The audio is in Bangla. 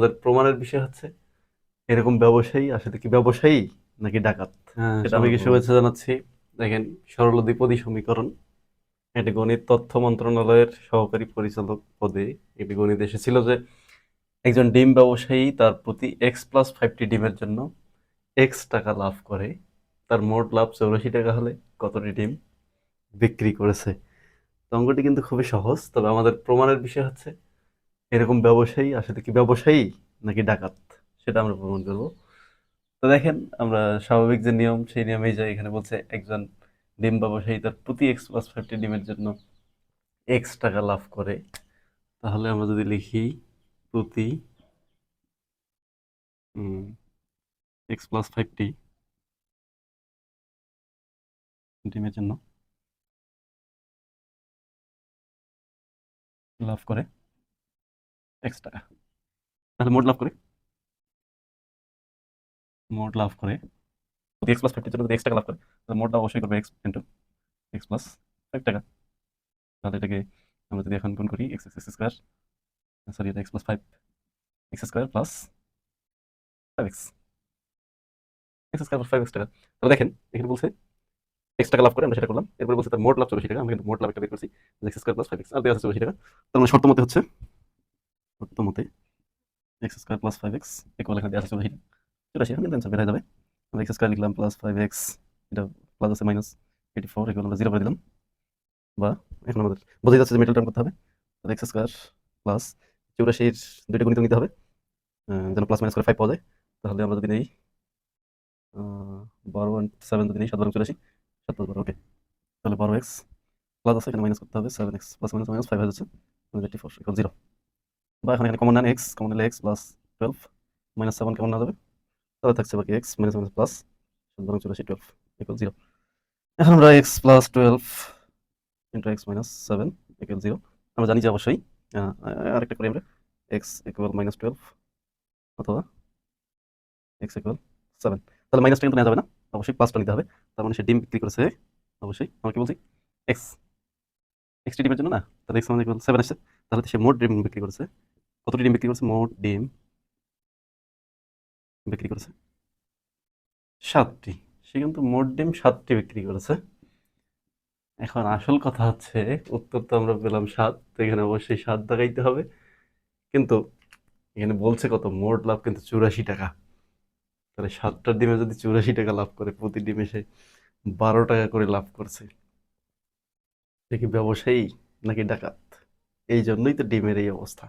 আমাদের প্রমাণের বিষয় হচ্ছে এরকম ব্যবসায়ী আসলে কি ব্যবসায়ী নাকি ডাকাত? হ্যাঁ সেটা আমি কি শুভেচ্ছা জানাচ্ছি। দেখেন সরলদ্বিপদী সমীকরণ এটি গণিত তথ্য মন্ত্রণালয়ের সহকারী পরিচালক পদে একটি গণিত এসেছিল যে একজন ডিম ব্যবসায়ী তার প্রতি এক্স প্লাস ফাইভটি ডিমের জন্য এক্স টাকা লাভ করে। তার মোট লাভ চৌরাশি টাকা হলে কতটি ডিম বিক্রি করেছে? অঙ্কটি কিন্তু খুবই সহজ তবে আমাদের প্রমাণের বিষয় হচ্ছে এরকম ব্যবসায়ী আসলে কি ব্যবসায়ী নাকি ডাকাত? সেটা আমরা প্রমাণ করব। তো দেখেন, আমরা স্বাভাবিক যে নিয়ম, সেই নিয়মেই যাই এখানে বলছে একজন ডিম ব্যবসায়ী তার প্রতি এক্স প্লাস ফাইভটি ডিমের জন্য এক্স টাকা লাভ করে। তাহলে আমরা যদি লিখি প্রতি এক্স প্লাস ফাইভটি ডিমের জন্য লাভ করে। এক্স টাকা তাহলে মোট লাভ করে। মোট লাভ করে। এক্স প্লাস জন্য যদি এক্স টাকা লাভ করে, তাহলে মোট লাভ অবশ্যই করবে x into x plus five টাকা। তাহলে এটাকে আমরা যদি এখন গুণ করি এক্স এক্স স্কোয়ার সরি এটা x plus five x square plus five x x square five x টাকা। তাহলে দেখেন, এখানে বলছে এক্স টাকা লাভ করে, আমরা সেটা করলাম। এরপরে বলছে তার মোট লাভ চৌরাশি টাকা আমরা কিন্তু মোট লাভ একটা বের করছি। X square plus five x আর দেওয়া আছে চৌরাশি টাকা। তার মানে শর্ত মতে হচ্ছে শর্ত মতে x square plus five x equal এখানে দেওয়া আছে চৌরাশি চৌরাশি এখন কিন্তু অ্যান্সার বের হয়ে যাবে। আমরা এক্স স্কোয়ার লিখলাম প্লাস ফাইভ এক্স এটা প্লাস আছে মাইনাস এইটি ফোর এগুলো আমরা জিরো করে দিলাম। বা এখন আমাদের বোঝা যাচ্ছে যে মিডল টার্ম করতে হবে। এক্স স্কোয়ার প্লাস চৌরাশির দুইটা গণিত নিতে হবে। যেন প্লাস মাইনাস করে ফাইভ পাওয়া যায়। তাহলে আমরা যদি নেই বারো সেভেন যদি নেই, সাত বারো চৌরাশি সাত পাঁচ বারো ওকে তাহলে বারো এক্স প্লাস আছে, এখানে মাইনাস করতে হবে seven x plus minus minus five হয়ে যাচ্ছে জিরো বা এখন এখানে কমন নেন এক্স কমন নিলে x plus twelve minus seven কেমন না যাবে? তাহলে থাকছে বাকি এক্স মাইনাস মাইনাস প্লাস সুতরাং চৌরাশি টুয়েলভ ইকুয়াল জিরো এখন আমরা x plus twelve into x minus seven equal zero আমরা জানি যে অবশ্যই আরেকটা করি আমরা। এক্স ইকুয়াল মাইনাস টুয়েলভ অথবা এক্স ইকুয়াল সেভেন তাহলে মাইনাসটা কিন্তু নেওয়া যাবে না, অবশ্যই প্লাসটা নিতে হবে। তার মানে সে ডিম বিক্রি করেছে, অবশ্যই। আমরা কি বলছি? এক্স এক্সটি ডিমের জন্য না, তাহলে এক্স মানে সেভেন আসছে তাহলে সে মোট ডিম বিক্রি করেছে কতটি ডিম বিক্রি করেছে? মোট ডিম বিক্রি করেছে সাতটি। সে কিন্তু মোট ডিম সাতটি বিক্রি করেছে। এখন আসল কথা হচ্ছে, উত্তর তো আমরা পেলাম সাত, তো এখানে অবশ্যই সাত দেখাইতে হবে। কিন্তু এখানে বলছে কত? মোট লাভ কিন্তু চুরাশি টাকা। তাহলে সাতটা ডিমে যদি চুরাশি টাকা লাভ করে, প্রতি ডিমে সে বারো টাকা করে লাভ করছে। সে কি ব্যবসায়ী নাকি ডাকাত? এই জন্যই তো ডিমের এই অবস্থা।